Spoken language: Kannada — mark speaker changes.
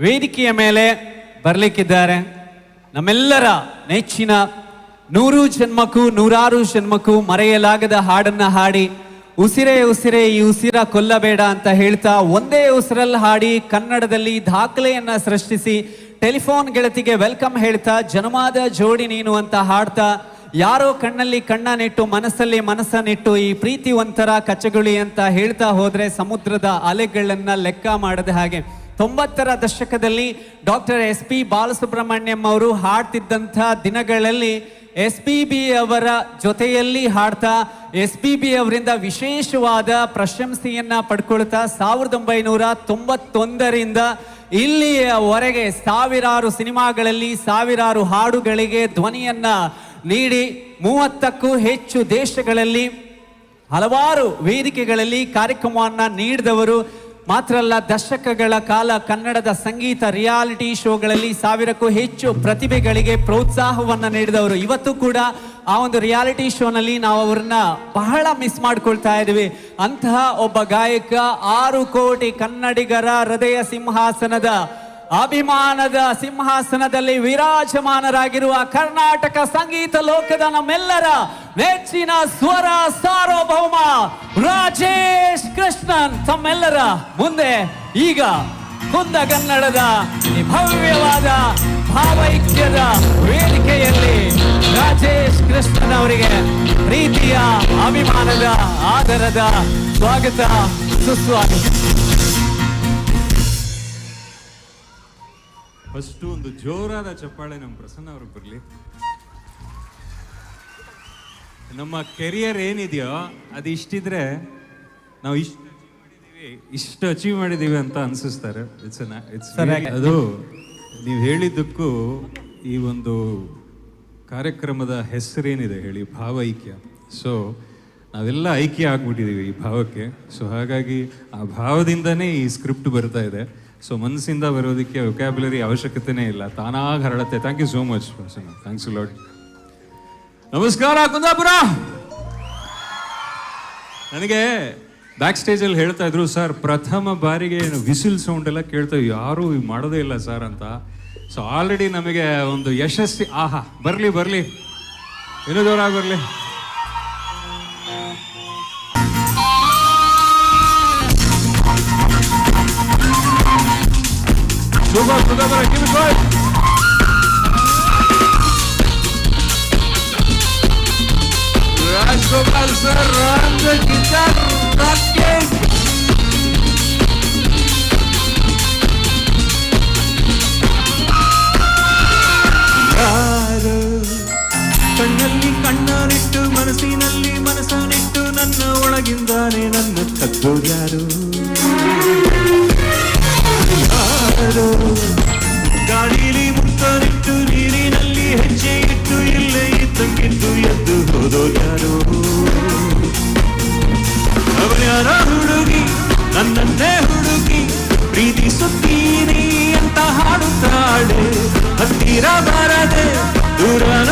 Speaker 1: ವೇದಿಕೆಯ ಮೇಲೆ ಬರಲಿಕ್ಕಿದ್ದಾರೆ. ನಮ್ಮೆಲ್ಲರ ನೆಚ್ಚಿನ ನೂರು ಜನ್ಮಕ್ಕೂ ನೂರಾರು ಜನ್ಮಕ್ಕೂ ಮರೆಯಲಾಗದ ಹಾಡನ್ನ ಹಾಡಿ, ಉಸಿರೇ ಉಸಿರೇ ಈ ಉಸಿರ ಕೊಲ್ಲಬೇಡ ಅಂತ ಹೇಳ್ತಾ ಒಂದೇ ಉಸಿರಲ್ಲಿ ಹಾಡಿ ಕನ್ನಡದಲ್ಲಿ ದಾಖಲೆಯನ್ನ ಸೃಷ್ಟಿಸಿ, ಟೆಲಿಫೋನ್ ಗೆಳತಿಗೆ ವೆಲ್ಕಮ್ ಹೇಳ್ತಾ, ಜನಮಾದ ಜೋಡಿ ನೀನು ಅಂತ ಹಾಡ್ತಾ, ಯಾರೋ ಕಣ್ಣಲ್ಲಿ ಕಣ್ಣ ನೆಟ್ಟು, ಮನಸ್ಸಲ್ಲಿ ಮನಸ್ಸನ್ನಿಟ್ಟು ಈ ಪ್ರೀತಿ ಒಂಥರ ಕಚ್ಚಗುಳಿ ಅಂತ ಹೇಳ್ತಾ ಹೋದ್ರೆ ಸಮುದ್ರದ ಅಲೆಗಳನ್ನ ಲೆಕ್ಕ ಮಾಡದ ಹಾಗೆ. ತೊಂಬತ್ತರ ದಶಕದಲ್ಲಿ ಡಾಕ್ಟರ್ ಎಸ್ ಪಿ ಬಾಲಸುಬ್ರಹ್ಮಣ್ಯಂ ಅವರು ಹಾಡ್ತಿದ್ದಂಥ ದಿನಗಳಲ್ಲಿ ಎಸ್ ಪಿ ಬಿ ಅವರ ಜೊತೆಯಲ್ಲಿ ಹಾಡ್ತಾ ಎಸ್ ಪಿ ಬಿ ಅವರಿಂದ ವಿಶೇಷವಾದ ಪ್ರಶಂಸೆಯನ್ನ ಪಡ್ಕೊಳ್ತಾ ಸಾವಿರದ ಒಂಬೈನೂರ ತೊಂಬತ್ತೊಂದರಿಂದ ಇಲ್ಲಿಯವರೆಗೆ ಸಾವಿರಾರು ಸಿನಿಮಾಗಳಲ್ಲಿ ಸಾವಿರಾರು ಹಾಡುಗಳಿಗೆ ಧ್ವನಿಯನ್ನ ನೀಡಿ ಮೂವತ್ತಕ್ಕೂ ಹೆಚ್ಚು ದೇಶಗಳಲ್ಲಿ ಹಲವಾರು ವೇದಿಕೆಗಳಲ್ಲಿ ಕಾರ್ಯಕ್ರಮವನ್ನ ನೀಡಿದವರು ಮಾತ್ರ ಅಲ್ಲ, ದಶಕಗಳ ಕಾಲ ಕನ್ನಡದ ಸಂಗೀತ ರಿಯಾಲಿಟಿ ಶೋಗಳಲ್ಲಿ ಸಾವಿರಕ್ಕೂ ಹೆಚ್ಚು ಪ್ರತಿಭೆಗಳಿಗೆ ಪ್ರೋತ್ಸಾಹವನ್ನು ನೀಡಿದವರು. ಇವತ್ತು ಕೂಡ ಆ ಒಂದು ರಿಯಾಲಿಟಿ ಶೋನಲ್ಲಿ ನಾವು ಅವ್ರನ್ನ ಬಹಳ ಮಿಸ್ ಮಾಡ್ಕೊಳ್ತಾ ಇದ್ದೀವಿ. ಅಂತಹ ಒಬ್ಬ ಗಾಯಕ ಆರು ಕೋಟಿ ಕನ್ನಡಿಗರ ಹೃದಯ ಸಿಂಹಾಸನದ, ಅಭಿಮಾನದ ಸಿಂಹಾಸನದಲ್ಲಿ ವಿರಾಜಮಾನರಾಗಿರುವ ಕರ್ನಾಟಕ ಸಂಗೀತ ಲೋಕದ ನಮ್ಮೆಲ್ಲರ ನೆಚ್ಚಿನ ಸ್ವರ ಕೃಷ್ಣನ್ ತಮ್ಮೆಲ್ಲರ ಮುಂದೆ ಈಗ ಕುಂದ ಕನ್ನಡದ ಭವ್ಯವಾದ ಭಾವೈಕ್ಯದ ವೇದಿಕೆಯಲ್ಲಿ ರಾಜೇಶ್ ಕೃಷ್ಣನ್ ಅವರಿಗೆ ಪ್ರೀತಿಯ ಅಭಿಮಾನದ ಆದರದ ಸ್ವಾಗತ, ಸುಸ್ವಾಗತ.
Speaker 2: ಫಸ್ಟು ಒಂದು ಜೋರಾದ ಚಪ್ಪಾಳೆ ನಮ್ಮ ಪ್ರಸನ್ನ ಅವ್ರಿಗೆ ಬರಲಿ ನಮ್ಮ ಕೆರಿಯರ್ ಏನಿದೆಯೋ ಅದು ಇಷ್ಟಿದ್ರೆ ನಾವು ಇಷ್ಟು ಇಷ್ಟು ಅಚೀವ್ ಮಾಡಿದೀವಿ ಅಂತ ಅನ್ಸಿಸ್ತಾರೆ. ಇಟ್ಸ್ ಇಟ್ಸ್ ಅದು ನೀವು ಹೇಳಿದ್ದಕ್ಕೂ ಈ ಒಂದು ಕಾರ್ಯಕ್ರಮದ ಹೆಸರೇನಿದೆ ಹೇಳಿ ಭಾವೈಕ್ಯ ಸೊ ನಾವೆಲ್ಲ ಐಕ್ಯ ಆಗ್ಬಿಟ್ಟಿದೀವಿ ಈ ಭಾವಕ್ಕೆ. ಸೊ ಹಾಗಾಗಿ ಆ ಭಾವದಿಂದನೇ ಈ ಸ್ಕ್ರಿಪ್ಟ್ ಬರ್ತಾ ಇದೆ. ಸೊ ಮನಸ್ಸಿಂದ ಬರೋದಕ್ಕೆ ವೆಕ್ಯಾಬ್ಯುಲರಿ ಅವಶ್ಯಕತೆನೇ ಇಲ್ಲ. ತಾನಾಗ ಹರಳತ್ತೆ. Thank you so much thanks lot ನಮಸ್ಕಾರ ಕುಂದಾಪುರ! ನನಗೆ ಬ್ಯಾಕ್ ಸ್ಟೇಜಲ್ಲಿ ಹೇಳ್ತಾ ಇದ್ರು, ಸರ್, ಪ್ರಥಮ ಬಾರಿಗೆ ಏನು ವಿಸಿಲ್ ಸೌಂಡ್ ಎಲ್ಲ ಕೇಳ್ತಾ ಯಾರು ಮಾಡೋದೇ ಇಲ್ಲ ಸರ್ ಅಂತ. ಸೊ ಆಲ್ರೆಡಿ ನಮಗೆ ಒಂದು ಯಶಸ್ವಿ, ಆಹಾ, ಬರಲಿ ಬರಲಿ. ಇನ್ನೂ ಜೋರಾಗಿ ಬರಲಿ. ಸರ್ ಕುಂದಾಪುರ ಒಳಗಿಂದಾನೆ ನನ್ನ ತದ್ದು ಯಾರು? ಗಾಳಿಲಿ ಮುತ್ತನಿಟ್ಟು ನೀರಿನಲ್ಲಿ ಹೆಜ್ಜೆ ಇಟ್ಟು ಇಲ್ಲೇ ಇದ್ದಕ್ಕಿದ್ದು ಎದ್ದು ಹೋದೋ ಯಾರು ಅವನ್ಯಾರ ಹುಡುಗಿ, ನನ್ನನ್ನೇ ಹುಡುಗಿ ಪ್ರೀತಿಸುತ್ತೀನಿ ಅಂತ ಹಾಡುತ್ತಾಳೆ. ಹತ್ತಿರ ಬಾರದೆ ದೂರನೂ